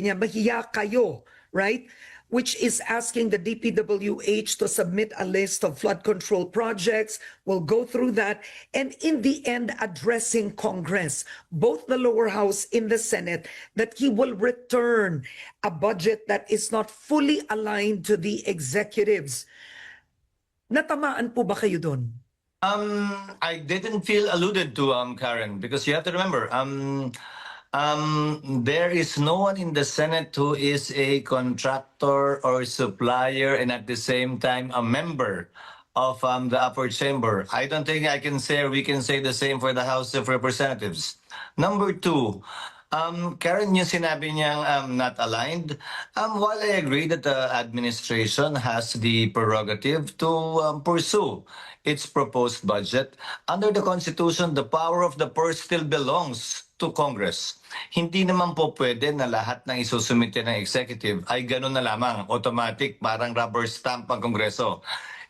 niya, mahiya kayo, right? Which is asking the DPWH to submit a list of flood control projects. We'll go through that. And in the end, addressing Congress, both the lower house in the Senate, that he will return a budget that is not fully aligned to the executives. Natamaan po ba kayo doon? Um, I didn't feel alluded to, um, Karen, because you have to remember, um, um, there is no one in the Senate who is a contractor or supplier and at the same time a member of um, the upper chamber. I don't think I can say or we can say the same for the House of Representatives. Number two, um, Karen, yung sinabi niyang um, not aligned, um, while I agree that the administration has the prerogative to um, pursue its proposed budget, under the Constitution, the power of the purse still belongs to Congress. Hindi naman po pwede na lahat ng isusumite ng executive ay gano'n na lamang, automatic, parang rubber stamp ang Kongreso.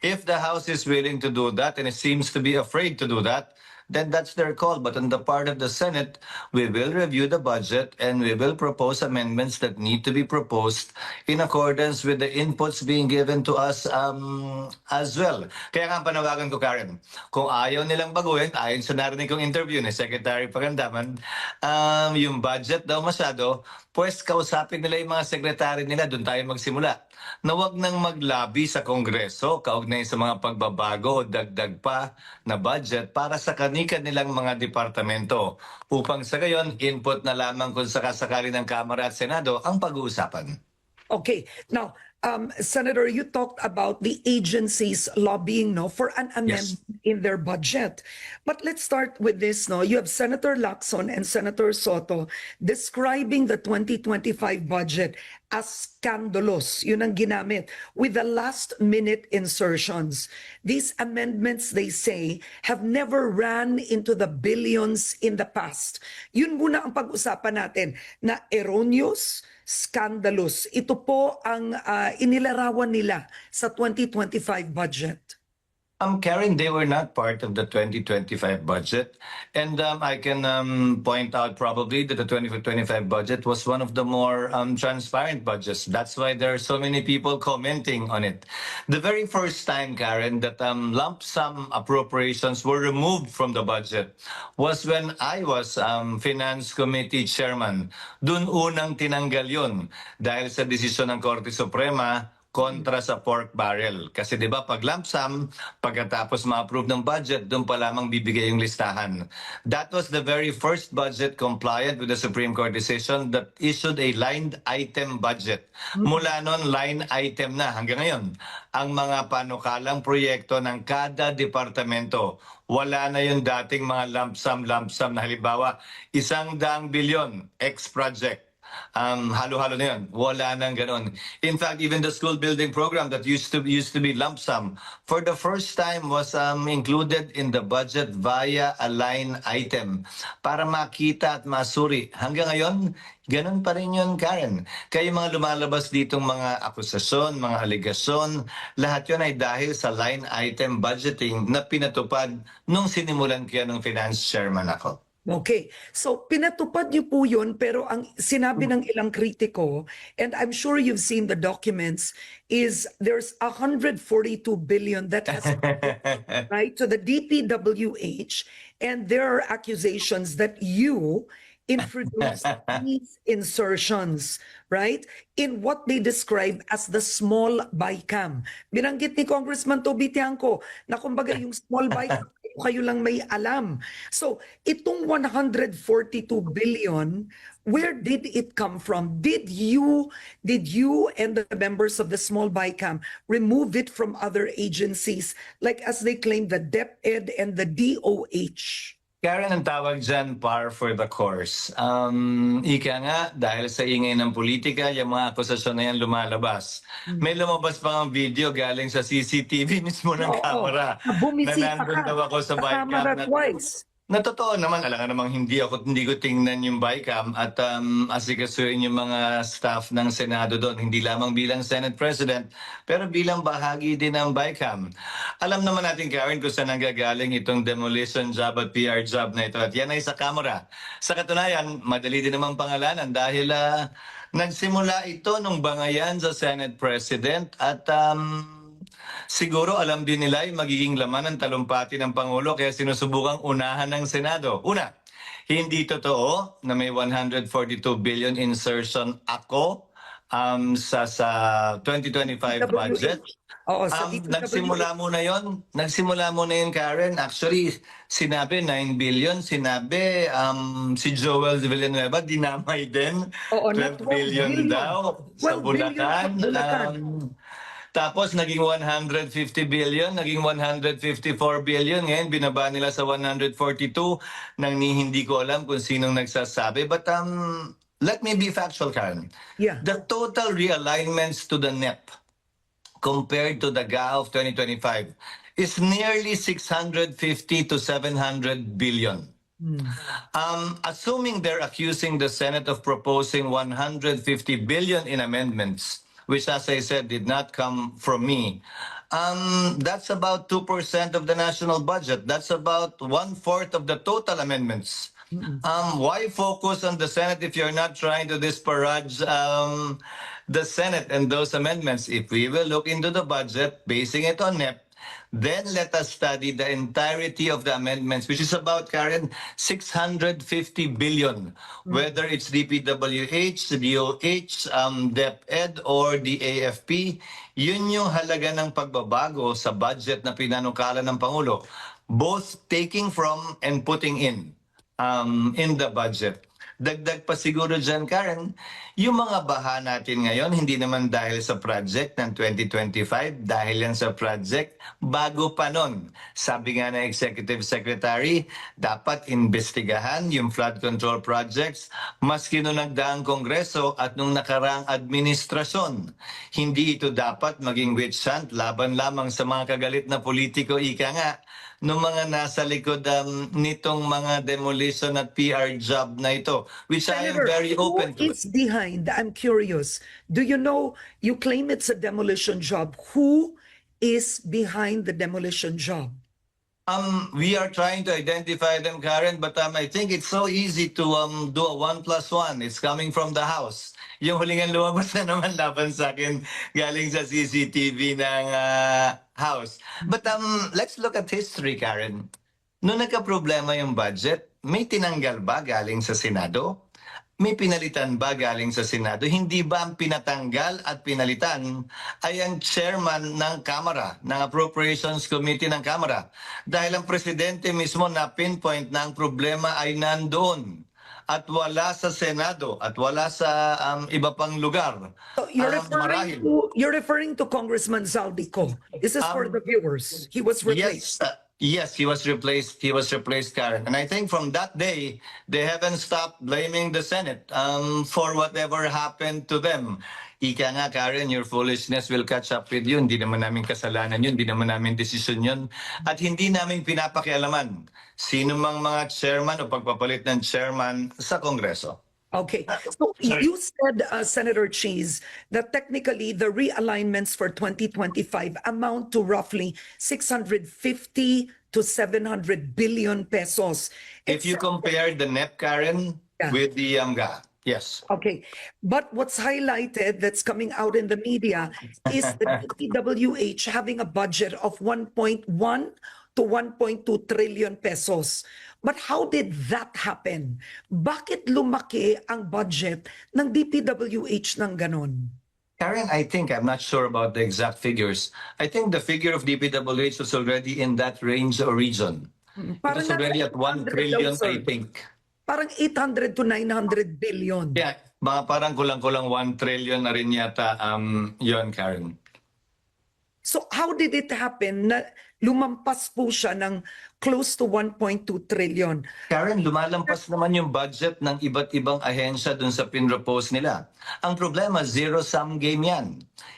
If the House is willing to do that and it seems to be afraid to do that, then that's their call. But on the part of the Senate, we will review the budget and we will propose amendments that need to be proposed in accordance with the inputs being given to us um, as well. Kaya nga panawagan ko, Karen, kung ayaw nilang baguhin, ayon sa narinig kong interview ni Secretary Pagandaman, um, yung budget daw masyado, pues kausapin nila yung mga sekretary nila, doon tayo magsimula. Na wag nang maglabi sa Kongreso kaugnay sa mga pagbabago o dagdag pa na budget para sa kanika nilang mga departamento upang sa gayon input na lamang kung sakasakali ng Kamara at Senado ang pag-uusapan. Okay. Now, um, Senator, you talked about the agencies lobbying no for an amendment in their budget. But let's start with this. No, you have Senator Lacson and Senator Soto describing the 2025 budget as scandalous. Yun ang ginamit with the last minute insertions. These amendments, they say, have never ran into the billions in the past. Yun muna ang pag-usapan natin na erroneous, scandalous. Ito po ang ah, inilarawan nila sa 2025 budget. Um, Karen, they were not part of the 2025 budget. And um, I can um, point out probably that the 2025 budget was one of the more um, transparent budgets. That's why there are so many people commenting on it. The very first time, Karen, that um, lump sum appropriations were removed from the budget was when I was um, Finance Committee Chairman. Dun unang tinanggal yun dahil sa desisyon ng Korte Suprema kontra sa pork barrel. Kasi 'di ba pag lump sum, pagkatapos ma-approve ng budget, doon pa lamang bibigay yung listahan. That was the very first budget compliant with the Supreme Court decision that issued a line item budget. Mula noon, line item na hanggang ngayon. Ang mga panukalang proyekto ng kada departamento, wala na yung dating mga lump sum, lump sum na halimbawa, isang daang bilyon, X project um, halo-halo na yun. Wala nang ganun. In fact, even the school building program that used to used to be lump sum, for the first time was um, included in the budget via a line item para makita at masuri. Hanggang ngayon, ganun pa rin yun, Karen. Yung mga lumalabas ditong mga akusasyon, mga aligasyon, lahat yun ay dahil sa line item budgeting na pinatupad nung sinimulan kaya ng finance chairman ako. Okay. So pinatupad niyo po yun pero ang sinabi ng ilang kritiko and I'm sure you've seen the documents is there's 142 billion that has right to the DPWH and there are accusations that you introduced these insertions right in what they describe as the small bycam binanggit ni Congressman Toby Tiangco na kumbaga yung small bycam kayo lang may alam. So itong 142 billion where did it come from? Did you did you and the members of the small bycam remove it from other agencies? Like as they claim the DepEd and the DOH Karen, ang tawag dyan, par for the course. Um, ika nga, dahil sa ingay ng politika, yung mga akusasyon na yan lumalabas. May lumabas pa ang video galing sa CCTV mismo ng Oo, camera. bumisita na nandun ka daw ako sa bike camera cam. Na, twice. Na totoo naman, alam nga namang hindi ako, hindi ko tingnan yung bycam at um, asikasuin yung mga staff ng Senado doon, hindi lamang bilang Senate President, pero bilang bahagi din ng bycam. Alam naman natin, Karen, kung saan nanggagaling itong demolition job at PR job na ito. At yan ay sa kamera. Sa katunayan, madali din namang pangalanan dahil ah, Nagsimula ito nung bangayan sa Senate President at um, siguro alam din nila yung magiging laman ng talumpati ng Pangulo kaya sinusubukang unahan ng Senado. Una, hindi totoo na may 142 billion insertion ako um, sa sa 2025 budget. Oo, sa Um, nagsimula muna yon. Nagsimula muna yun, Karen. Actually, sinabi 9 billion. Sinabi um, si Joel Villanueva, dinamay din. Oo, na 12 billion, 12 billion. daw sa 12 billion Bulacan. sa Bulacan. Um, tapos naging 150 billion, naging 154 billion. Ngayon binaba nila sa 142 nang ni hindi ko alam kung sinong nagsasabi. But um, let me be factual, Karen. Yeah. The total realignments to the NEP compared to the GA of 2025 is nearly 650 to 700 billion. Um, assuming they're accusing the Senate of proposing 150 billion in amendments, which, as I said, did not come from me, um, that's about 2% of the national budget. That's about one fourth of the total amendments. Um, why focus on the Senate if you're not trying to disparage um, the Senate and those amendments? If we will look into the budget, basing it on NEP, then let us study the entirety of the amendments, which is about, Karen, 650 billion, whether it's DPWH, DOH, um, DepEd, or the AFP. Yun yung halaga ng pagbabago sa budget na pinanukala ng Pangulo, both taking from and putting in um, in the budget. Dagdag pa siguro dyan, Karen, yung mga baha natin ngayon, hindi naman dahil sa project ng 2025, dahil yan sa project bago pa nun. Sabi nga ng Executive Secretary, dapat investigahan yung flood control projects maski nung nagdaang Kongreso at nung nakaraang administrasyon. Hindi ito dapat maging witch hunt laban lamang sa mga kagalit na politiko, ika nga, ng mga nasa likod um, nitong mga demolition at PR job na ito, which I am Senator, very open who to. is behind? I'm curious. Do you know, you claim it's a demolition job. Who is behind the demolition job? Um, we are trying to identify them, Karen, but um, I think it's so easy to um, do a one plus one. It's coming from the House. Yung hulingan lumabas na naman laban sa akin galing sa CCTV ng ah, House. But um, let's look at history, Karen. Noong nagka-problema yung budget, may tinanggal ba galing sa Senado? May pinalitan ba galing sa Senado? Hindi ba ang pinatanggal at pinalitan ay ang chairman ng Kamara, ng Appropriations Committee ng Kamara? Dahil ang presidente mismo na pinpoint na ang problema ay nandoon at wala sa Senado at wala sa um, iba pang lugar. So you're referring marahil. to you're referring to Congressman Zaldico. This is for Um, the viewers. He was replaced. Yes, uh, yes, he was replaced. He was replaced, Karen. And I think from that day, they haven't stopped blaming the Senate um, for whatever happened to them. Ika nga, Karen, your foolishness will catch up with you. Hindi naman namin kasalanan yun, hindi naman namin desisyon yun. At hindi namin pinapakialaman sino mang mga chairman o pagpapalit ng chairman sa Kongreso. Okay. So you said, uh, Senator Cheese, that technically the realignments for 2025 amount to roughly 650 to 700 billion pesos. If you compare the NEP, Karen, Yeah. with the um, GA, yes. Okay, but what's highlighted that's coming out in the media is the DPWH having a budget of 1.1 to 1.2 trillion pesos. But how did that happen? Bakit lumaki ang budget ng DPWH ng ganon? Karen, I think I'm not sure about the exact figures. I think the figure of DPWH was already in that range or region. It Parang was already at 1 900 trillion. I think. Parang 800 to 900 billion. Yeah, mga parang kulang-kulang 1 trillion na rin yata um, yon Karen. So how did it happen na lumampas po siya ng close to 1.2 trillion? Karen, lumalampas naman yung budget ng iba't ibang ahensya dun sa pinropose nila. Ang problema, zero-sum game yan.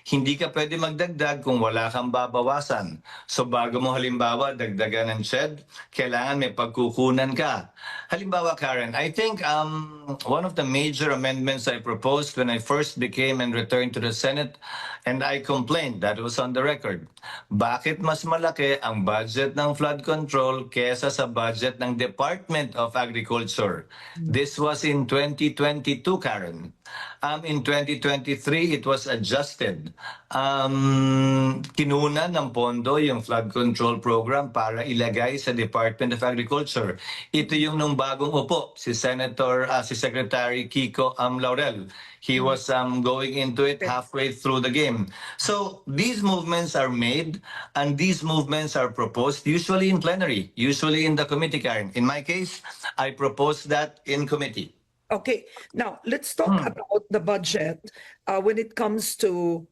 Hindi ka pwede magdagdag kung wala kang babawasan. So bago mo halimbawa dagdagan ng CHED, kailangan may pagkukunan ka. Halimbawa, Karen, I think um, one of the major amendments I proposed when I first became and returned to the Senate, and I complained, that was on the record. Bakit mas malaki ang budget ng flood control kesa sa budget ng Department of Agriculture? This was in 2022, Karen. Um, in 2023, it was adjusted. Um, kinunan ng pondo yung flood control program para ilagay sa Department of Agriculture. Ito yung nung bagong upo, si Senator, ah, si Secretary Kiko um, Laurel. He was um, going into it halfway through the game. So these movements are made and these movements are proposed usually in plenary, usually in the committee, Karen. In my case, I proposed that in committee. Okay, now let's talk about the budget uh, when it comes to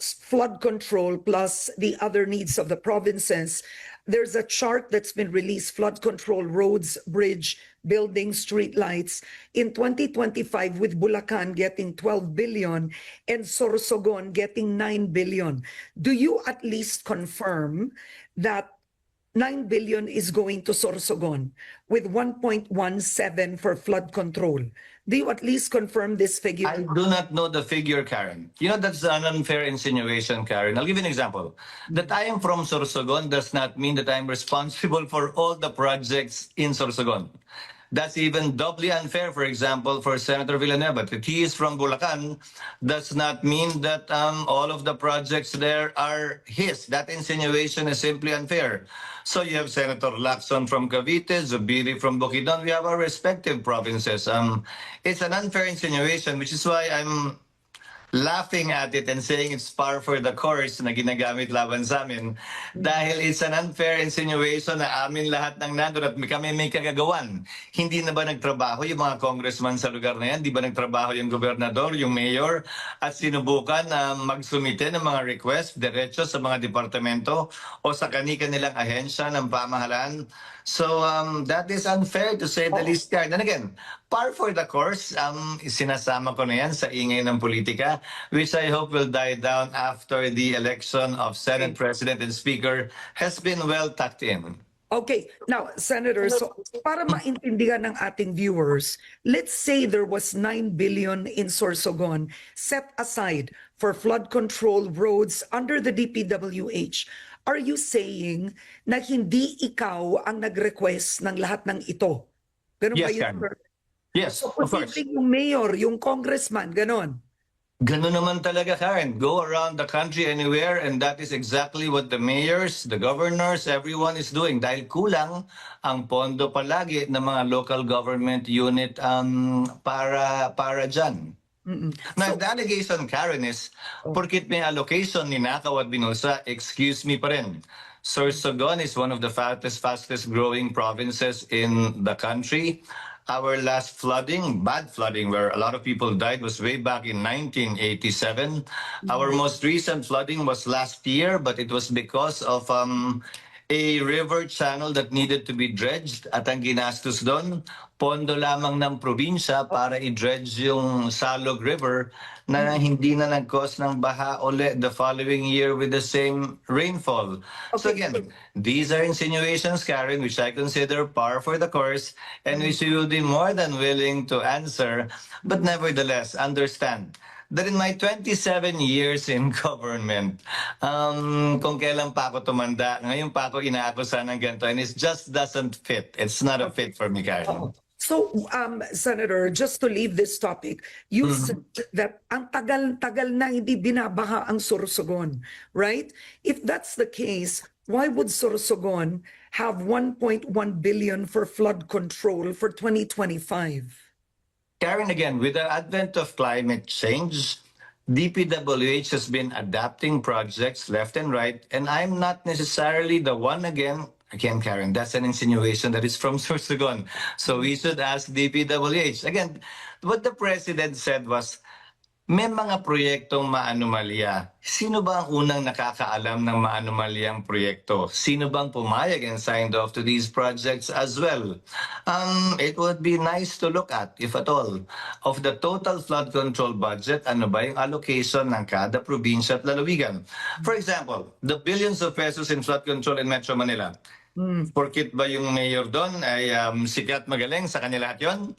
s- flood control plus the other needs of the provinces. There's a chart that's been released, flood control, roads, bridge, buildings, streetlights. In 2025, with Bulacan getting 12 billion and Sorsogon getting 9 billion. Do you at least confirm that 9 billion is going to Sorsogon with 1.17 for flood control. Do you at least confirm this figure? I do not know the figure, Karen. You know, that's an unfair insinuation, Karen. I'll give you an example. That I am from Sorsogon does not mean that I'm responsible for all the projects in Sorsogon. That's even doubly unfair, for example, for Senator Villanueva. That he is from Bulacan does not mean that um, all of the projects there are his. That insinuation is simply unfair. So you have Senator Lacson from Cavite, Zubiri from Bukidnon. We have our respective provinces. Um, it's an unfair insinuation, which is why I'm laughing at it and saying it's par for the course na ginagamit laban sa amin dahil it's an unfair insinuation na amin lahat ng nandun at kami may kagagawan. Hindi na ba nagtrabaho yung mga congressman sa lugar na yan? Di ba nagtrabaho yung gobernador, yung mayor at sinubukan na magsumite ng mga request diretso sa mga departamento o sa kani-kanilang ahensya ng pamahalaan? So um, that is unfair to say the least. Karen. And again, par for the course, um, sinasama ko na yan sa ingay ng politika, which I hope will die down after the election of Senate President and Speaker has been well tucked in. Okay, now, Senator, so para maintindihan ng ating viewers, let's say there was 9 billion in Sorsogon set aside for flood control roads under the DPWH. Are you saying na hindi ikaw ang nag-request ng lahat ng ito? Ganun ba Yes, yun? Karen. sir? Yes, So, of course. posibleng yung mayor, yung congressman, ganon. Ganun naman talaga, Karen. Go around the country anywhere and that is exactly what the mayors, the governors, everyone is doing. Dahil kulang ang pondo palagi ng mga local government unit um, para, para dyan. Mm-mm. Now, the allegation, Karen, is porkit may allocation ni Nakaw at Binosa, excuse me pa rin. Sorsogon is one of the fastest, fastest growing provinces in the country. Our last flooding, bad flooding, where a lot of people died, was way back in 1987. Our most recent flooding was last year, but it was because of um, a river channel that needed to be dredged at ang ginastos doon, pondo lamang ng probinsya para i-dredge yung Salog River na hindi na nag-cause ng baha ulit the following year with the same rainfall. So Okay. again, these are insinuations, Karen, which I consider par for the course and which we will be more than willing to answer. But nevertheless, understand that in my 27 years in government, um, kung kailan pa ako tumanda, ngayon pa ako inaakusan ng ganito and it just doesn't fit. It's not a fit for me, Karen. So, um, Senator, just to leave this topic, you said that ang tagal-tagal na hindi binabaha ang Sorsogon, right? If that's the case, why would Sorsogon have 1.1 billion for flood control for 2025? Karen, again, with the advent of climate change, DPWH has been adapting projects left and right, and I'm not necessarily the one again. Again, Karen, that's an insinuation that is from Sorsogon. So we should ask DPWH. Again, what the president said was, may mga proyektong maanomalya. Sino ba ang unang nakakaalam ng maanomalyang proyekto? Sino bang pumayag and signed off to these projects as well? Um, it would be nice to look at, if at all, of the total flood control budget, ano ba yung allocation ng kada probinsya at lalawigan? For example, the billions of pesos in flood control in Metro Manila. Porkit ba yung mayor doon ay um, sikat magaling sa kanila at yun?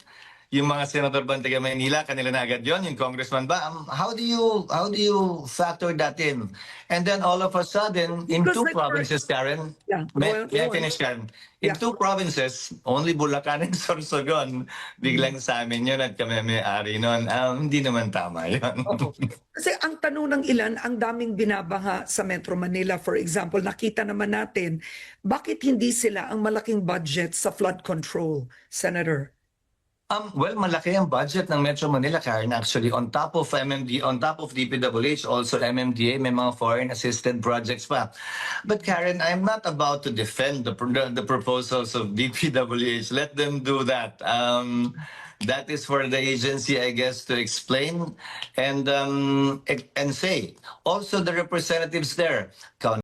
Yung mga senador ba ng taga Maynila, kanila na agad yun, yung congressman ba? Um, how do you how do you factor that in? And then all of a sudden, in Because two like for- provinces, Karen, Yeah, may, may I finish, Karen? In Yeah. two provinces, only Bulacan and Sorsogon, biglang sa amin yun at kami may-ari nun. Um, hindi naman tama yun. Oo. Kasi ang tanong ng ilan, ang daming binabaha sa Metro Manila. For example, nakita naman natin, bakit hindi sila ang malaking budget sa flood control, Senator? Um, well, malaki ang budget ng Metro Manila, Karen. Actually, on top of MMD, on top of DPWH, also MMDA, may mga foreign assisted projects pa. But Karen, I'm not about to defend the, the proposals of DPWH. Let them do that. Um, that is for the agency, I guess, to explain and um, and say. Also, the representatives there.